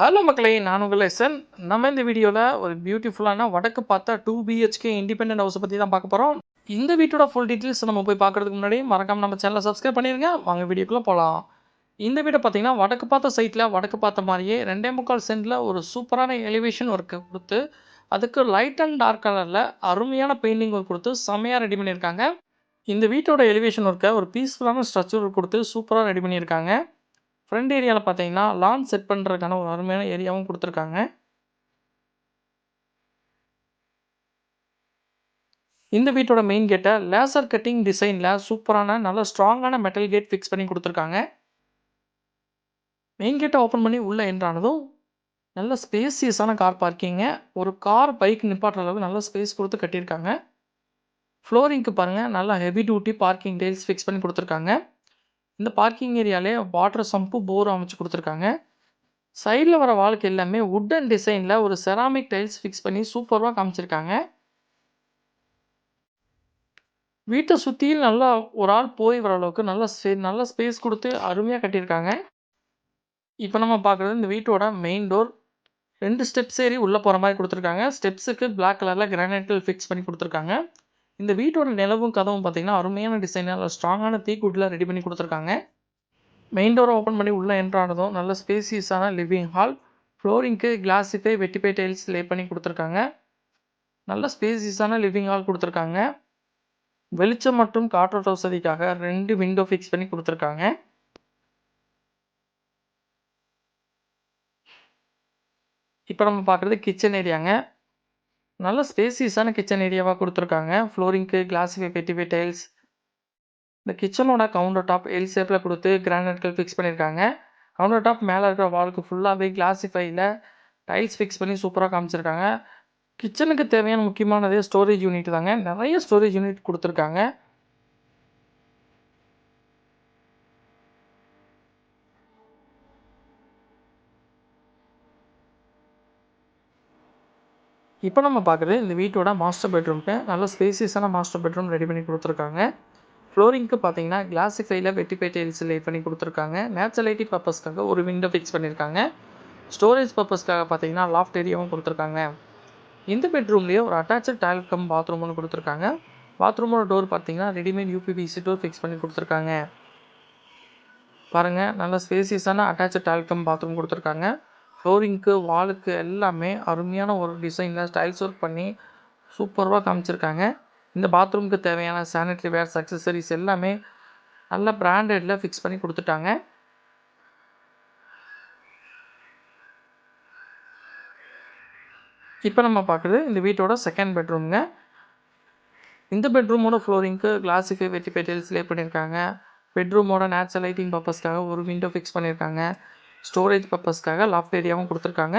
Hello மக்களே நான் உங்கள் எஸ்என் நம்ம இந்த வீடியோவில் ஒரு பியூட்டிஃபுல்லான வடக்கு பார்த்தா டூ பிஹெச்கே இண்டிபெண்டன்ட் ஹவுஸை பற்றி தான் பார்க்க போகிறோம் இந்த வீட்டோட ஃபுல் டீட்டெயில்ஸ் நம்ம போய் பார்க்கறதுக்கு முன்னாடி மறக்காமல் நம்ம சேனலை சப்ஸ்கிரைப் பண்ணிடுங்க வாங்க வீடியோக்குள்ளே போகலாம் இந்த வீடை பார்த்தீங்கன்னா வடக்கு பார்த்த சைட்டில் வடக்கு பார்த்த மாதிரியே ரெண்டே முக்கால் சென்டில் ஒரு சூப்பரான எலிவேஷன் ஒர்க்கு கொடுத்து அதுக்கு லைட் அண்ட் டார்க் கலரில் அருமையான பெயிண்டிங் ஒர்க் கொடுத்து செம்மையாக ரெடி பண்ணியிருக்காங்க. இந்த வீட்டோட எலிவேஷன் ஒர்க்கை ஒரு பீஸ்ஃபுல்லான ஸ்ட்ரக்சர் கொடுத்து சூப்பராக ரெடி பண்ணியிருக்காங்க. ஃப்ரண்ட் ஏரியாவில் பார்த்தீங்கன்னா லான் செட் பண்ணுறதுக்கான ஒரு அருமையான ஏரியாவும் கொடுத்துருக்காங்க. இந்த வீட்டோட மெயின் கேட்டை லேசர் கட்டிங் டிசைனில் சூப்பரான நல்ல ஸ்ட்ராங்கான மெட்டல் கேட் ஃபிக்ஸ் பண்ணி கொடுத்துருக்காங்க. மெயின் கேட்டை ஓப்பன் பண்ணி உள்ளே என்ட்ரானதும் நல்ல ஸ்பேசியஸான கார் பார்க்கிங்க ஒரு கார் பைக் நிப்பாட்டுற அளவுக்கு நல்ல ஸ்பேஸ் கொடுத்து கட்டியிருக்காங்க. ஃப்ளோரிங்க்கு பாருங்கள் நல்லா heavy duty parking tiles fix பண்ணி கொடுத்துருக்காங்க. இந்த பார்க்கிங் ஏரியாலே வாட்டர் சம்பு போர் அமைச்சு கொடுத்துருக்காங்க. சைடில் வர வாளுக்கு எல்லாமே வுட்டன் டிசைனில் ஒரு செராமிக் டைல்ஸ் ஃபிக்ஸ் பண்ணி சூப்பராக காமிச்சிருக்காங்க. வீட்டை சுற்றியும் நல்லா ஒரு ஆள் போய் வர அளவுக்கு நல்லா ஸ்பே நல்ல ஸ்பேஸ் கொடுத்து அருமையாக கட்டியிருக்காங்க. இப்போ நம்ம பார்க்குறது இந்த வீட்டோட மெயின் டோர் ரெண்டு ஸ்டெப்ஸ் ஏறி உள்ளே போகிற மாதிரி கொடுத்துருக்காங்க. ஸ்டெப்ஸுக்கு பிளாக் கலரில் கிரானைட்டில் ஃபிக்ஸ் பண்ணி கொடுத்துருக்காங்க. இந்த வீட்டோட நிலவும் கதவும் பார்த்தீங்கன்னா அருமையான டிசைனாக ஸ்ட்ராங்கான தீக்குட்டில் ரெடி பண்ணி கொடுத்துருக்காங்க. மெயின் டோரை ஓப்பன் பண்ணி உள்ளே என்ட்ரானதும் நல்ல ஸ்பேசியஸான லிவிங் ஹால் ஃப்ளோரிங்க்கு கிளாஸிஃபை வெட்டிப்பை டைல்ஸ் லே பண்ணி கொடுத்துருக்காங்க. நல்ல ஸ்பேசியஸான லிவிங் ஹால் கொடுத்துருக்காங்க. வெளிச்சம் மற்றும் காற்றோட்ட வசதிக்காக ரெண்டு விண்டோ ஃபிக்ஸ் பண்ணி கொடுத்துருக்காங்க. இப்போ நம்ம பார்க்குறது கிச்சன் ஏரியாங்க நல்ல ஸ்பேசியஸான கிச்சன் ஏரியாவாக கொடுத்துருக்காங்க. ஃப்ளோரிங்க்கு கிளாஸ் வெட்டிஃபை டைல்ஸ். இந்த கிச்சனோட கவுண்டர் டாப் எல் ஷேப்பில் கொடுத்து கிரானைட்கள் ஃபிக்ஸ் பண்ணியிருக்காங்க கவுண்டர் டாப் மேலே இருக்கிற வாலுக்கு ஃபுல்லாகவே கிளாஸிஃபையில் டைல்ஸ் ஃபிக்ஸ் பண்ணி சூப்பராக காமிச்சிருக்காங்க. கிச்சனுக்கு தேவையான முக்கியமானதே ஸ்டோரேஜ் யூனிட் தாங்க. நிறைய ஸ்டோரேஜ் யூனிட் கொடுத்துருக்காங்க. இப்போ நம்ம பார்க்குறது இந்த வீட்டோட மாஸ்டர் பெட்ரூம்க்கு நல்ல ஸ்பேசியஸான மாஸ்டர் பெட்ரூம் ரெடி பண்ணி கொடுத்துருக்காங்க. ஃப்ளோரிங்க்கு பார்த்தீங்கன்னா கிளாஸிஃபைல வெட்டிஃபை டைல்ஸ் லே பண்ணி கொடுத்துருக்காங்க. நேச்சுரலிட்டி பர்பஸ்க்காக ஒரு விண்டோ ஃபிக்ஸ் பண்ணியிருக்காங்க ஸ்டோரேஜ் பர்பஸ்க்காக பார்த்தீங்கன்னா லாஃப்ட் ஏரியாவும் கொடுத்துருக்காங்க. இந்த பெட்ரூம்லேயே ஒரு அட்டாச்சு டாய்லெட் கம் பாத்ரூம் ஒன்று கொடுத்துருக்காங்க. பாத்ரூமோட டோர் பார்த்தீங்கன்னா ரெடிமேட் யூபிபிசி டோர் ஃபிக்ஸ் பண்ணி கொடுத்துருக்காங்க. பாருங்கள் நல்ல ஸ்பேசியஸான அட்டாச்சு டாய்லெட் கம் பாத்ரூம் கொடுத்துருக்காங்க. ஃப்ளோரிங்க்கு வாலுக்கு எல்லாமே அருமையான ஒரு டிசைனில் ஸ்டைல்ஸ் ஒர்க் பண்ணி சூப்பராக காமிச்சிருக்காங்க. இந்த பாத்ரூம்க்கு தேவையான சானிட்டரி வேர்ஸ் அக்சசரிஸ் எல்லாமே நல்ல பிராண்டடில் ஃபிக்ஸ் பண்ணி கொடுத்துட்டாங்க. இப்போ நம்ம பார்க்குறது இந்த வீட்டோட செகண்ட் பெட்ரூம்ங்க இந்த பெட்ரூமோட ஃப்ளோரிங்க்கு கிளாஸுக்கு வெட்டி டைல்ஸ் லே பண்ணியிருக்காங்க பெட்ரூமோட நேச்சுரல் லைட்டிங் பர்பஸ்க்காக ஒரு விண்டோ ஃபிக்ஸ் பண்ணியிருக்காங்க ஸ்டோரேஜ் பர்பஸ்க்காக லாஃப்ட் ஏரியாவும் கொடுத்துருக்காங்க.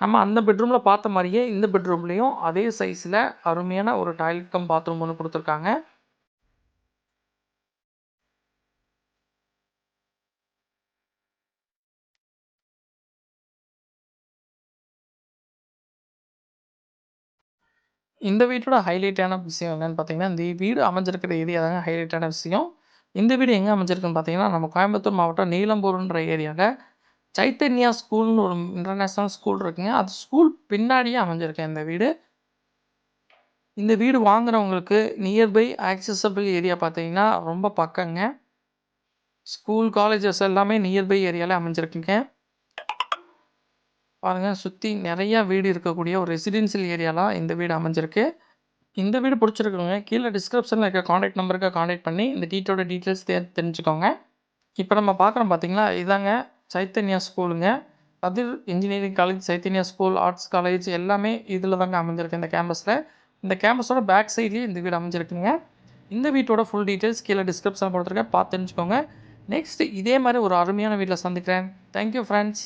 நம்ம அந்த பெட்ரூமில் பார்த்த மாதிரியே இந்த பெட்ரூம்லேயும் அதே சைஸில் அருமையான ஒரு டாய்லெட் கம் பாத்ரூம் ஒன்று கொடுத்துருக்காங்க. இந்த வீட்டோட ஹைலைட்டான விஷயம் என்னென்னு பார்த்தீங்கன்னா இந்த வீடு அமைஞ்சிருக்கிற ஏரியா தாங்க ஹைலைட்டான விஷயம். இந்த வீடு எங்கே அமைஞ்சிருக்குன்னு பார்த்தீங்கன்னா நம்ம கோயம்புத்தூர் மாவட்டம் நீலம்பூர்ன்ற ஏரியாவில் சைத்தன்யா ஸ்கூல்னு ஒரு இன்டர்நேஷ்னல் ஸ்கூல் இருக்குங்க. அது ஸ்கூல் பின்னாடியே அமைஞ்சிருக்கு இந்த வீடு. இந்த வீடு வாங்குறவங்களுக்கு நியர்பை ஆக்சசபிள் ஏரியா பார்த்தீங்கன்னா ரொம்ப பக்கங்க. ஸ்கூல் காலேஜஸ் எல்லாமே நியர்பை ஏரியாவில் அமைஞ்சிருக்குங்க. பாருங்கள் சுற்றி நிறையா வீடு இருக்கக்கூடிய ஒரு ரெசிடென்சியல் ஏரியாலாம் இந்த வீடு அமைஞ்சிருக்கு. இந்த வீடு பிடிச்சிருக்கவங்க கீழே டிஸ்கிரிப்ஷனில் இருக்க காண்டாக்ட் நம்பருக்கு காண்டாக்ட் பண்ணி இந்த டீட்டோட டீட்டெயில்ஸ் தே தெரிஞ்சுக்கோங்க. இப்போ நம்ம பார்க்குறோம் பார்த்தீங்களா இதாங்க Chaitanya ஸ்கூலுங்க Kathir engineering college Chaitanya school arts college எல்லாமே இதில் தாங்க அமைஞ்சிருக்கு இந்த கேம்பஸில் இந்த கேம்பஸோட பேக் சைட்லேயே இந்த வீடு அமைஞ்சிருக்குங்க. இந்த வீட்டோட ஃபுல் டீட்டெயில்ஸ் கீழே டிஸ்கிரிப்ஷனில் கொடுத்துருக்கேன். பார்த்து தெரிஞ்சுக்கோங்க. நெக்ஸ்ட் இதே மாதிரி ஒரு அருமையான வீட்டில் சந்திக்கிறேன். Thank you friends